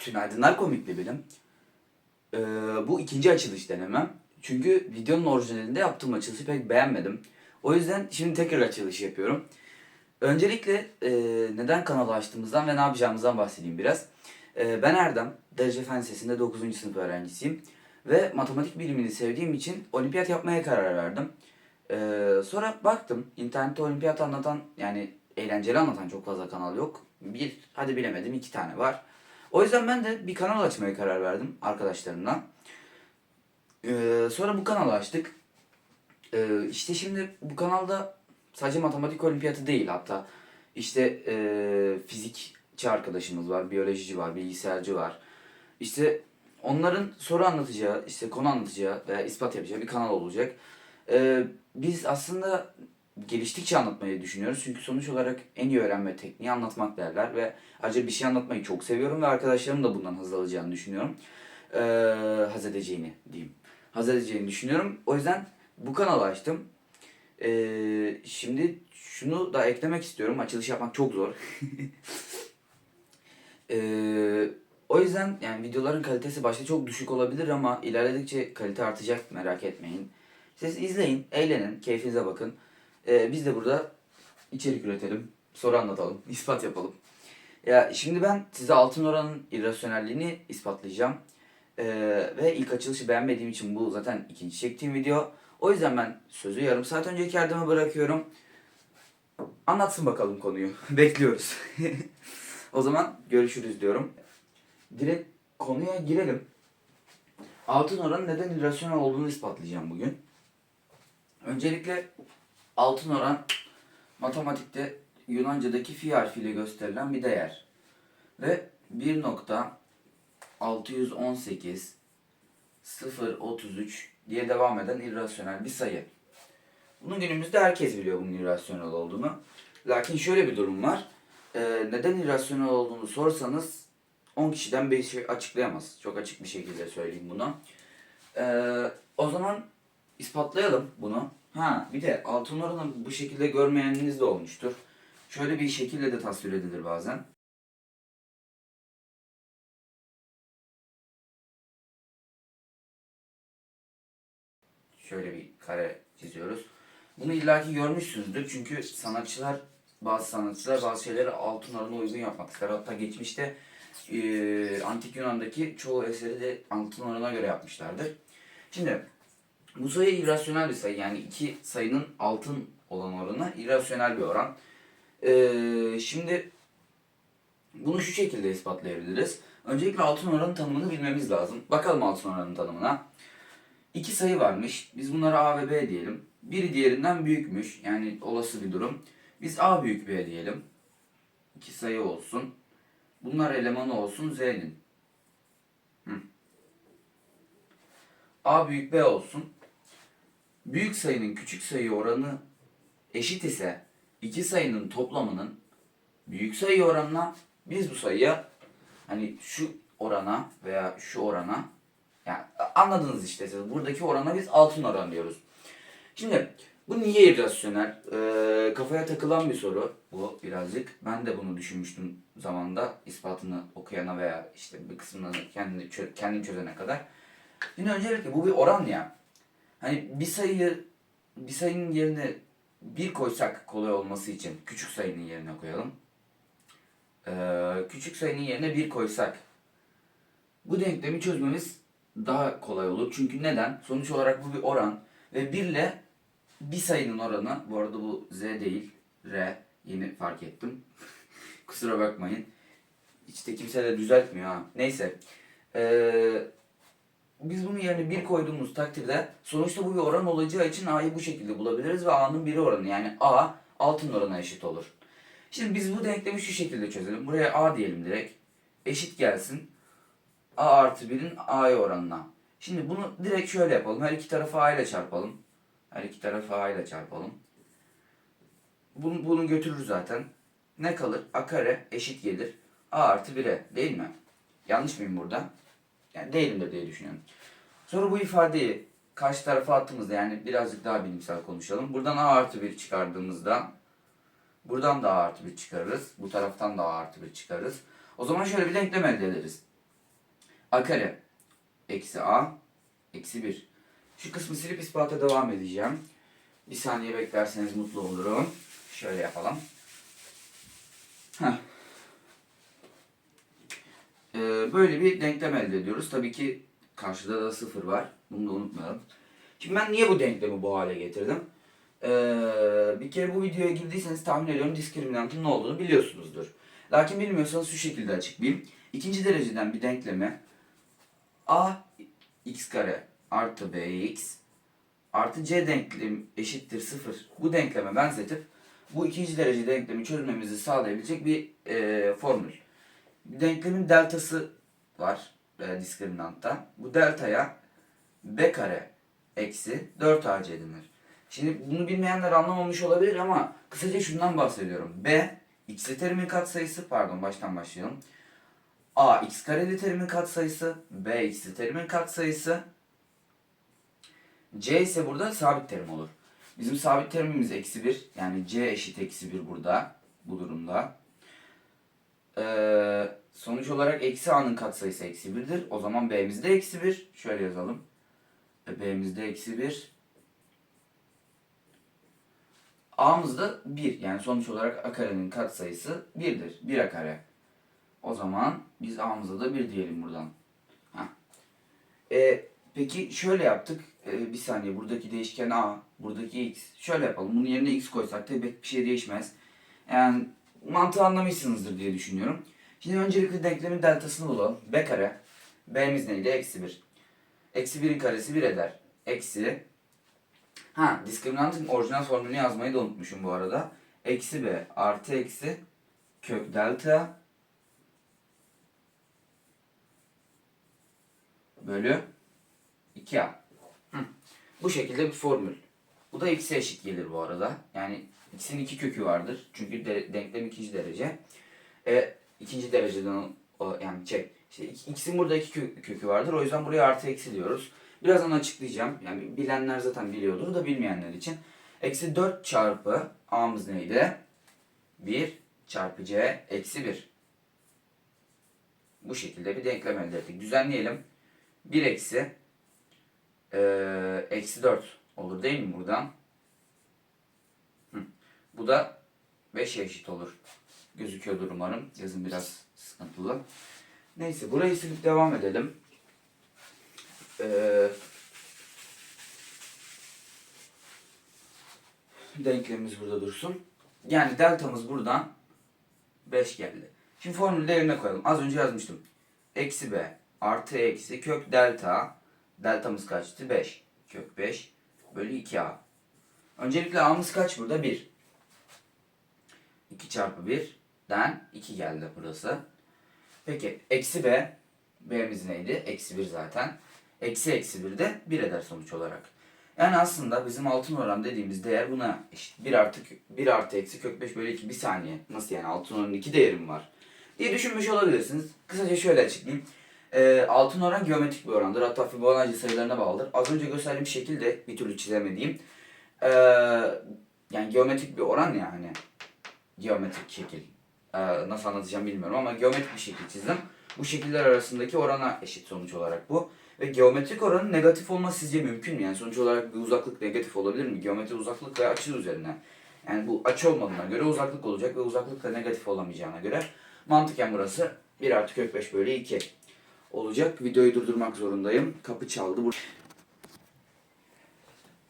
Tünaydınlar Komikli Bilim. Ee, bu ikinci açılış denemem. Çünkü videonun orijinalinde yaptığım açılışı pek beğenmedim. O yüzden şimdi tekrar açılış yapıyorum. Öncelikle e, neden kanalı açtığımızdan ve ne yapacağımızdan bahsedeyim biraz. E, ben Erdem, Derece Fen Lisesi'nde 9. sınıf öğrencisiyim. Ve matematik bilimini sevdiğim için olimpiyat yapmaya karar verdim. E, sonra baktım, internette olimpiyat anlatan, yani eğlenceli anlatan çok fazla kanal yok. Bir, hadi bilemedim iki tane var. O yüzden ben de bir kanal açmaya karar verdim arkadaşlarımla. Ee, sonra bu kanalı açtık. Ee, işte şimdi bu kanalda sadece matematik olimpiyatı değil hatta işte e, fizikçi arkadaşımız var, biyolojici var, bilgisayarcı var. İşte onların soru anlatacağı, işte konu anlatacağı veya ispat yapacağı bir kanal olacak. Ee, biz aslında geliştikçe anlatmayı düşünüyoruz. Çünkü sonuç olarak en iyi öğrenme tekniği anlatmak derler ve ayrıca bir şey anlatmayı çok seviyorum ve arkadaşlarım da bundan haz alacağını düşünüyorum. Ee, haz edeceğini diyeyim. Haz edeceğini düşünüyorum. O yüzden bu kanalı açtım. Ee, şimdi şunu da eklemek istiyorum. Açılış yapmak çok zor. Ee, o yüzden yani videoların kalitesi başta çok düşük olabilir ama ilerledikçe kalite artacak merak etmeyin. Siz izleyin, eğlenin, keyfinize bakın. Ee, biz de burada içerik üretelim, soru anlatalım, ispat yapalım. Ya şimdi ben size altın oranın irrasyonelliğini ispatlayacağım. Ee, ve ilk açılışı beğenmediğim için bu zaten ikinci çektiğim video. O yüzden ben sözü yarım saat önceki Erdem'e bırakıyorum. Anlatsın bakalım konuyu. Bekliyoruz. o zaman görüşürüz diyorum. Direkt konuya girelim. Altın oranın neden irrasyonel olduğunu ispatlayacağım bugün. Öncelikle altın oran matematikte Yunanca'daki fi harfiyle gösterilen bir değer. Ve 1.618 033 diye devam eden irrasyonel bir sayı. Bunun günümüzde herkes biliyor bunun irrasyonel olduğunu. Lakin şöyle bir durum var. Ee, neden irrasyonel olduğunu sorsanız 10 kişiden 5'i açıklayamaz. Çok açık bir şekilde söyleyeyim bunu. Ee, o zaman ispatlayalım bunu. Ha bir de altın bu şekilde görmeyeniniz de olmuştur. Şöyle bir şekilde de tasvir edilir bazen. Şöyle bir kare çiziyoruz. Bunu illaki görmüşsünüzdür çünkü sanatçılar, bazı sanatçılar bazı şeyleri altın uygun yapmak ister. Hatta geçmişte e, Antik Yunan'daki çoğu eseri de altın oranına göre yapmışlardır. Şimdi bu sayı irrasyonel bir sayı yani iki sayının altın olan oranı irrasyonel bir oran. Ee, şimdi bunu şu şekilde ispatlayabiliriz. Öncelikle altın oranın tanımını bilmemiz lazım. Bakalım altın oranın tanımına. İki sayı varmış. Biz bunlara A ve B diyelim. Biri diğerinden büyükmüş. Yani olası bir durum. Biz A büyük B diyelim. İki sayı olsun. Bunlar elemanı olsun Z'nin. A büyük B olsun. Büyük sayının küçük sayı oranı eşit ise iki sayının toplamının büyük sayı oranına biz bu sayıya hani şu orana veya şu orana yani anladınız işte siz buradaki orana biz altın oran diyoruz. Şimdi bu niye irrasyonel? Ee, kafaya takılan bir soru bu birazcık. Ben de bunu düşünmüştüm zamanda ispatını okuyana veya işte bir kısmını kendi çö- kendim çözene kadar. Şimdi öncelikle bu bir oran ya. Hani bir sayıyı bir sayının yerine bir koysak kolay olması için küçük sayının yerine koyalım. Ee, küçük sayının yerine bir koysak bu denklemi çözmemiz daha kolay olur. Çünkü neden? Sonuç olarak bu bir oran ve 1 ile bir sayının oranı, bu arada bu z değil, r yeni fark ettim. Kusura bakmayın. Hiç de kimse de düzeltmiyor ha. Neyse. Ee, biz bunun yerine 1 koyduğumuz takdirde sonuçta bu bir oran olacağı için a'yı bu şekilde bulabiliriz ve a'nın biri oranı yani a altın oranına eşit olur. Şimdi biz bu denklemi şu şekilde çözelim. Buraya a diyelim direkt. Eşit gelsin. a artı 1'in a'ya oranına. Şimdi bunu direkt şöyle yapalım. Her iki tarafı a ile çarpalım. Her iki tarafı a ile çarpalım. Bunu, bunu götürür zaten. Ne kalır? a kare eşit gelir. a artı 1'e değil mi? Yanlış mıyım burada? Yani değilimdir diye düşünüyorum. Sonra bu ifadeyi karşı tarafa attığımızda yani birazcık daha bilimsel konuşalım. Buradan a artı 1 çıkardığımızda buradan da a artı 1 çıkarırız. Bu taraftan da a artı 1 çıkarırız. O zaman şöyle bir denklem elde ederiz. a kare eksi a eksi 1. Şu kısmı silip ispata devam edeceğim. Bir saniye beklerseniz mutlu olurum. Şöyle yapalım. Heh. Ee, böyle bir denklem elde ediyoruz. Tabii ki karşıda da sıfır var. Bunu da unutmayalım. Şimdi ben niye bu denklemi bu hale getirdim? Ee, bir kere bu videoya girdiyseniz tahmin ediyorum diskriminantın ne olduğunu biliyorsunuzdur. Lakin bilmiyorsanız şu şekilde açıklayayım. İkinci dereceden bir denklemi a x kare artı bx artı c denklem eşittir 0. Bu denkleme benzetip bu ikinci derece denklemi çözmemizi sağlayabilecek bir e, formül. Denklemin deltası var e, diskriminantta. Bu deltaya b kare eksi 4ac denir. Şimdi bunu bilmeyenler anlamamış olabilir ama kısaca şundan bahsediyorum. b x'li terimin katsayısı pardon baştan başlayalım. a x kareli terimin katsayısı, b x'li terimin katsayısı, c ise burada sabit terim olur. Bizim sabit terimimiz eksi 1. Yani c eşit eksi 1 burada bu durumda. Ee, sonuç olarak eksi a'nın katsayısı eksi 1'dir. O zaman b'miz de eksi 1. Şöyle yazalım. E, b'miz de eksi 1. a'mız da 1. Yani sonuç olarak a karenin katsayısı 1'dir. 1 a kare. O zaman biz a'mıza da 1 diyelim buradan. Heh. E, peki şöyle yaptık. E, bir saniye buradaki değişken a, buradaki x. Şöyle yapalım. Bunun yerine x koysak da pek bir şey değişmez. Yani mantığı anlamışsınızdır diye düşünüyorum. Şimdi öncelikle denklemin deltasını bulalım. b kare. b'miz neydi? Eksi 1. Eksi 1'in karesi 1 eder. Eksi. Ha diskriminantın orijinal formülünü yazmayı da unutmuşum bu arada. Eksi b artı eksi kök delta bölü 2a. Hı. Bu şekilde bir formül. Bu da x'e eşit gelir bu arada. Yani x'in iki kökü vardır. Çünkü de, denklem ikinci derece. E, ikinci dereceden o, yani çek. İşte x'in burada iki kö- kökü vardır. O yüzden buraya artı eksi diyoruz. Birazdan açıklayacağım. Yani bilenler zaten biliyordur da bilmeyenler için. Eksi 4 çarpı a'mız neydi? 1 çarpı c eksi 1. Bu şekilde bir denklem elde ettik. Düzenleyelim. 1 eksi eee, eksi 4 olur değil mi buradan? Hı. Bu da 5'e eşit olur. Gözüküyordur umarım. Yazın biraz sıkıntılı. Neyse burayı silip devam edelim. Eee denklemimiz burada dursun. Yani deltamız buradan 5 geldi. Şimdi formülü yerine koyalım. Az önce yazmıştım. Eksi b artı eksi kök delta. Deltamız kaçtı? 5. Kök 5 bölü 2a. Öncelikle a'mız kaç burada? 1. 2 çarpı 1'den 2 geldi burası. Peki eksi b. b'miz neydi? Eksi 1 zaten. Eksi eksi 1 de 1 eder sonuç olarak. Yani aslında bizim altın oran dediğimiz değer buna eşit. 1 artı, 1 artı eksi kök 5 bölü 2 bir saniye. Nasıl yani altın oranın 2 değerim var? diye düşünmüş olabilirsiniz. Kısaca şöyle açıklayayım. Ee, altın oran geometrik bir orandır. Hatta Fibonacci sayılarına bağlıdır. Az önce gösterdiğim şekilde bir türlü çizemediğim. Ee, yani geometrik bir oran ya hani. Geometrik şekil. Ee, nasıl anlatacağım bilmiyorum ama geometrik bir şekil çizdim. Bu şekiller arasındaki orana eşit sonuç olarak bu. Ve geometrik oranın negatif olması sizce mümkün mü? Yani sonuç olarak bir uzaklık negatif olabilir mi? Geometri uzaklık ve açı üzerine. Yani bu açı olmadığına göre uzaklık olacak ve uzaklık da negatif olamayacağına göre mantıken burası 1 artı kök 5 bölü 2 olacak. Videoyu durdurmak zorundayım. Kapı çaldı.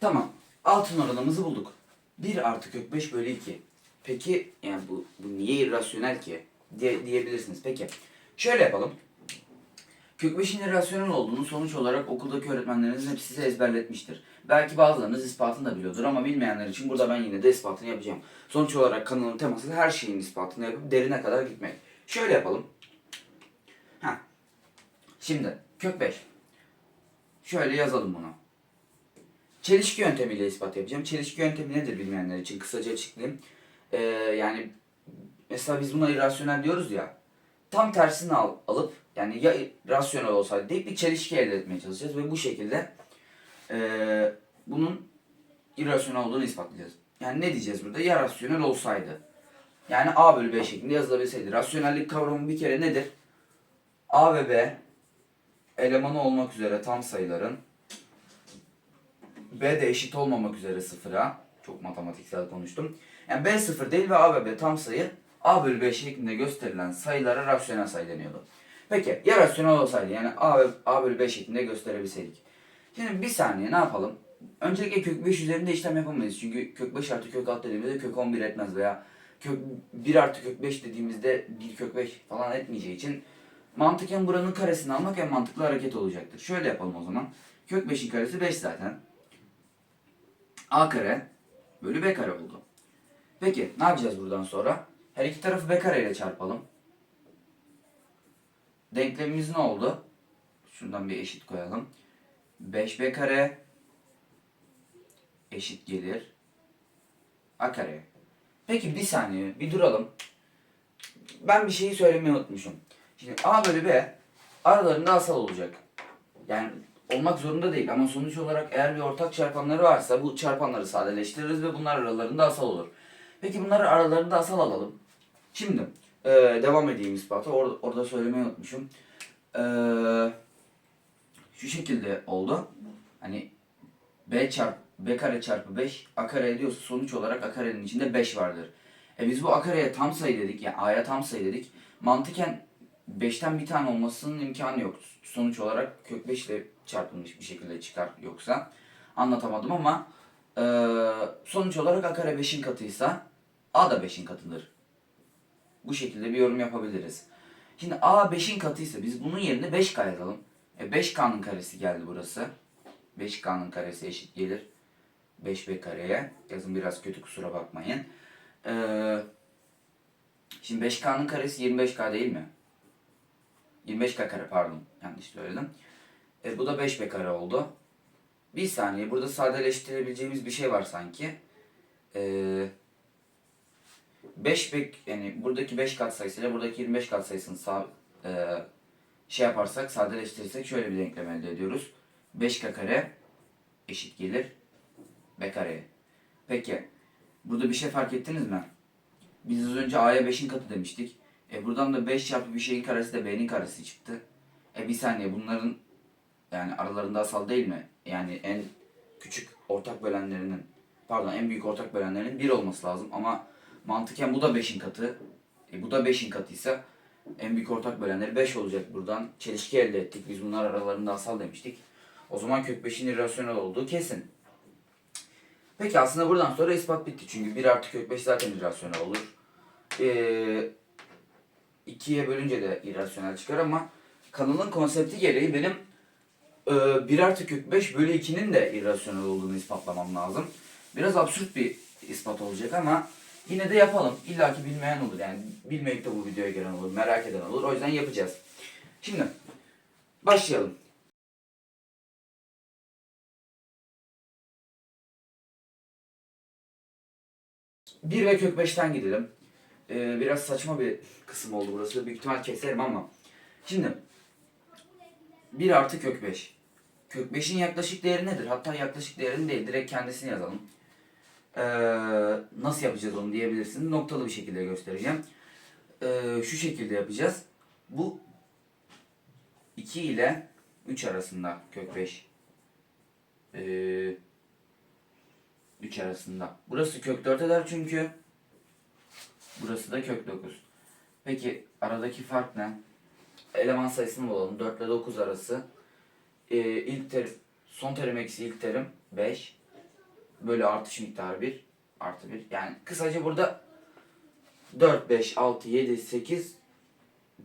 Tamam. Altın oranımızı bulduk. 1 artı kök 5 bölü 2. Peki yani bu, bu niye irrasyonel ki? Diye, diyebilirsiniz. Peki. Şöyle yapalım. Kök 5'in irrasyonel olduğunu sonuç olarak okuldaki öğretmenleriniz hepsi size ezberletmiştir. Belki bazılarınız ispatını da biliyordur ama bilmeyenler için burada ben yine de ispatını yapacağım. Sonuç olarak kanalın teması her şeyin ispatını yapıp derine kadar gitmek. Şöyle yapalım. Ha. Şimdi kök 5. Şöyle yazalım bunu. Çelişki yöntemiyle ispat yapacağım. Çelişki yöntemi nedir bilmeyenler için kısaca açıklayayım. Ee, yani mesela biz buna irrasyonel diyoruz ya. Tam tersini al, alıp yani ya rasyonel olsaydı deyip bir çelişki elde etmeye çalışacağız ve bu şekilde ee, bunun irrasyonel olduğunu ispatlayacağız. Yani ne diyeceğiz burada? Ya rasyonel olsaydı. Yani A bölü B şeklinde yazılabilseydi. Rasyonellik kavramı bir kere nedir? A ve B elemanı olmak üzere tam sayıların B de eşit olmamak üzere sıfıra çok matematiksel konuştum. Yani B sıfır değil ve A ve B tam sayı A bölü B şeklinde gösterilen sayılara rasyonel sayı deniyordu. Peki ya rasyonel olsaydı yani A, ve A bölü B şeklinde gösterebilseydik. Şimdi bir saniye ne yapalım? Öncelikle kök 5 üzerinde işlem yapamayız. Çünkü kök 5 artı kök 6 dediğimizde kök 11 etmez veya kök 1 artı kök 5 dediğimizde 1 kök 5 falan etmeyeceği için mantıken buranın karesini almak en mantıklı hareket olacaktır. Şöyle yapalım o zaman. Kök 5'in karesi 5 zaten. A kare bölü B kare oldu. Peki ne yapacağız buradan sonra? Her iki tarafı B kare ile çarpalım. Denklemimiz ne oldu? Şuradan bir eşit koyalım. 5B kare eşit gelir A kare. Peki bir saniye bir duralım. Ben bir şeyi söylemeyi unutmuşum. Şimdi A bölü B aralarında asal olacak. Yani olmak zorunda değil ama sonuç olarak eğer bir ortak çarpanları varsa bu çarpanları sadeleştiririz ve bunlar aralarında asal olur. Peki bunları aralarında asal alalım. Şimdi e, devam edeyim ispatı. Orada, orada söylemeyi unutmuşum. E, şu şekilde oldu. Hani b çarp b kare çarpı 5 a kare ediyorsa sonuç olarak a karenin içinde 5 vardır. E biz bu a kareye tam sayı dedik yani a'ya tam sayı dedik. Mantıken 5'ten bir tane olmasının imkanı yok. Sonuç olarak kök 5 ile çarpılmış bir şekilde çıkar yoksa. Anlatamadım ama e, sonuç olarak a kare 5'in katıysa a da 5'in katıdır. Bu şekilde bir yorum yapabiliriz. Şimdi a 5'in katıysa biz bunun yerine 5k yazalım. E 5k'nın karesi geldi burası. 5k'nın karesi eşit gelir. 5b kareye. Yazın biraz kötü kusura bakmayın. Ee, şimdi 5k'nın karesi 25k değil mi? 25k kare pardon. Yanlış söyledim. E, bu da 5b kare oldu. Bir saniye burada sadeleştirebileceğimiz bir şey var sanki. Ee, 5 bek yani buradaki 5 kat sayısıyla buradaki 25 kat sayısını sağ, e, şey yaparsak sadeleştirirsek şöyle bir denklem elde ediyoruz. 5k kare eşit gelir b kareye. Peki burada bir şey fark ettiniz mi? Biz az önce a'ya 5'in katı demiştik. E buradan da 5 çarpı bir şeyin karesi de b'nin karesi çıktı. E bir saniye bunların yani aralarında asal değil mi? Yani en küçük ortak bölenlerinin pardon en büyük ortak bölenlerinin 1 olması lazım ama mantıken bu da 5'in katı. E bu da 5'in katıysa en büyük ortak bölenleri 5 olacak buradan. Çelişki elde ettik. Biz bunlar aralarında asal demiştik. O zaman kök 5'in irrasyonel olduğu kesin. Peki aslında buradan sonra ispat bitti. Çünkü 1 artı kök 5 zaten irrasyonel olur. Ee, 2'ye bölünce de irrasyonel çıkar ama kanalın konsepti gereği benim e, 1 artı kök 5 bölü 2'nin de irrasyonel olduğunu ispatlamam lazım. Biraz absürt bir ispat olacak ama yine de yapalım. İlla ki bilmeyen olur yani bilmeyip de bu videoya gelen olur, merak eden olur. O yüzden yapacağız. Şimdi başlayalım. Bir ve kök 5'ten gidelim. Ee, biraz saçma bir kısım oldu burası. Büyük ihtimal keserim ama. Şimdi 1 artı kök 5. Kök 5'in yaklaşık değeri nedir? Hatta yaklaşık değerini değil. Direkt kendisini yazalım. Ee, nasıl yapacağız onu diyebilirsiniz. Noktalı bir şekilde göstereceğim. Ee, şu şekilde yapacağız. Bu 2 ile 3 arasında kök 5. Ee, 3 arasında. Burası kök 4 eder çünkü. Burası da kök 9. Peki aradaki fark ne? Eleman sayısını bulalım. 4 ile 9 arası. Ee, ilk terim, son terim eksi ilk terim 5. Bölü artış miktarı 1. Artı 1. Yani kısaca burada 4, 5, 6, 7, 8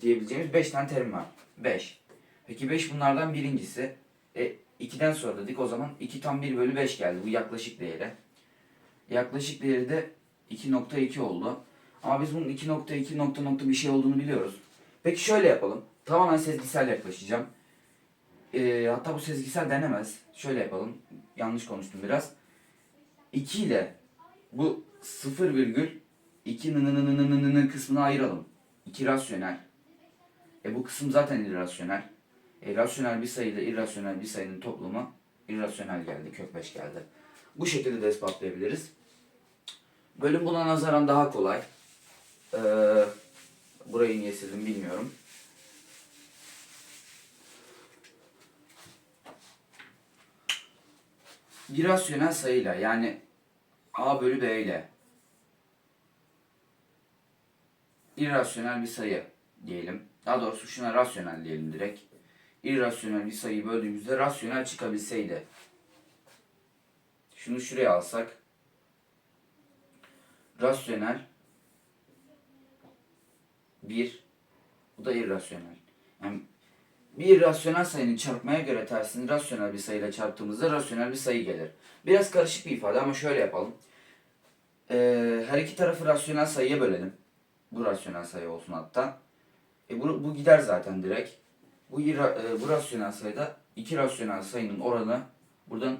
diyebileceğimiz 5 tane terim var. 5. Peki 5 bunlardan birincisi. E, 2'den sonra dedik o zaman 2 tam 1 bölü 5 geldi. Bu yaklaşık değeri. Yaklaşık değeri de 2.2 oldu. Ama biz bunun 2.2 nokta nokta bir şey olduğunu biliyoruz. Peki şöyle yapalım. Tamamen sezgisel yaklaşacağım. Ee, hatta bu sezgisel denemez. Şöyle yapalım. Yanlış konuştum biraz. 2 ile bu 0,2 nınınınınının kısmını ayıralım. 2 rasyonel. E bu kısım zaten irrasyonel. E, rasyonel bir sayı ile irrasyonel bir sayının toplamı irrasyonel geldi. Kök 5 geldi. Bu şekilde de ispatlayabiliriz. Bölüm buna nazaran daha kolay. Ee, burayı niye sildim bilmiyorum. Bir rasyonel sayıyla yani a bölü b ile irrasyonel bir sayı diyelim. Daha doğrusu şuna rasyonel diyelim direkt. İrrasyonel bir sayıyı böldüğümüzde rasyonel çıkabilseydi. Şunu şuraya alsak. Rasyonel 1 bu da irrasyonel. Yani bir irrasyonel sayının çarpmaya göre tersini rasyonel bir sayıyla çarptığımızda rasyonel bir sayı gelir. Biraz karışık bir ifade ama şöyle yapalım. Ee, her iki tarafı rasyonel sayıya bölelim. Bu rasyonel sayı olsun hatta. E bu, bu gider zaten direkt. Bu, e, bu rasyonel sayıda iki rasyonel sayının oranı buradan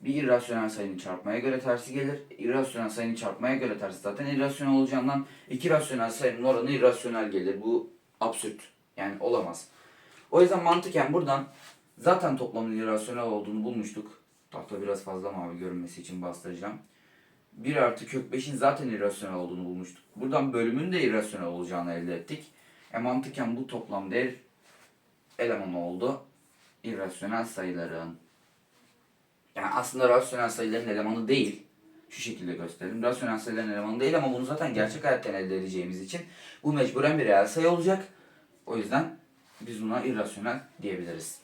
bir irrasyonel sayının çarpmaya göre tersi gelir. İrrasyonel sayının çarpmaya göre tersi zaten irrasyonel olacağından iki rasyonel sayının oranı irrasyonel gelir. Bu absürt. Yani olamaz. O yüzden mantıken buradan zaten toplamın irrasyonel olduğunu bulmuştuk. Tahta biraz fazla mavi görünmesi için bastıracağım. 1 artı kök 5'in zaten irrasyonel olduğunu bulmuştuk. Buradan bölümün de irrasyonel olacağını elde ettik. E mantıken bu toplam değer elemanı oldu. İrrasyonel sayıların. Yani aslında rasyonel sayıların elemanı değil. Şu şekilde gösterelim. Rasyonel sayıların elemanı değil ama bunu zaten gerçek hayattan elde edeceğimiz için bu mecburen bir reel sayı olacak. O yüzden biz buna irrasyonel diyebiliriz.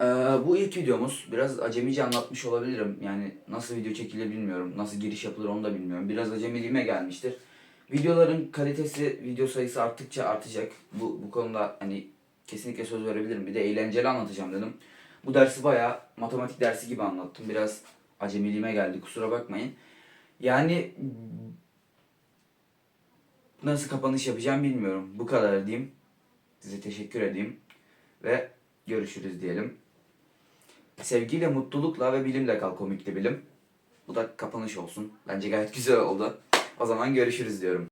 Ee, bu ilk videomuz. Biraz acemice anlatmış olabilirim. Yani nasıl video çekilir bilmiyorum. Nasıl giriş yapılır onu da bilmiyorum. Biraz acemiliğime gelmiştir. Videoların kalitesi, video sayısı arttıkça artacak. Bu, bu konuda hani kesinlikle söz verebilirim. Bir de eğlenceli anlatacağım dedim. Bu dersi bayağı matematik dersi gibi anlattım. Biraz acemiliğime geldi kusura bakmayın. Yani nasıl kapanış yapacağım bilmiyorum. Bu kadar diyeyim. Size teşekkür edeyim. Ve görüşürüz diyelim. Sevgiyle, mutlulukla ve bilimle kal komikli bilim. Bu da kapanış olsun. Bence gayet güzel oldu. O zaman görüşürüz diyorum.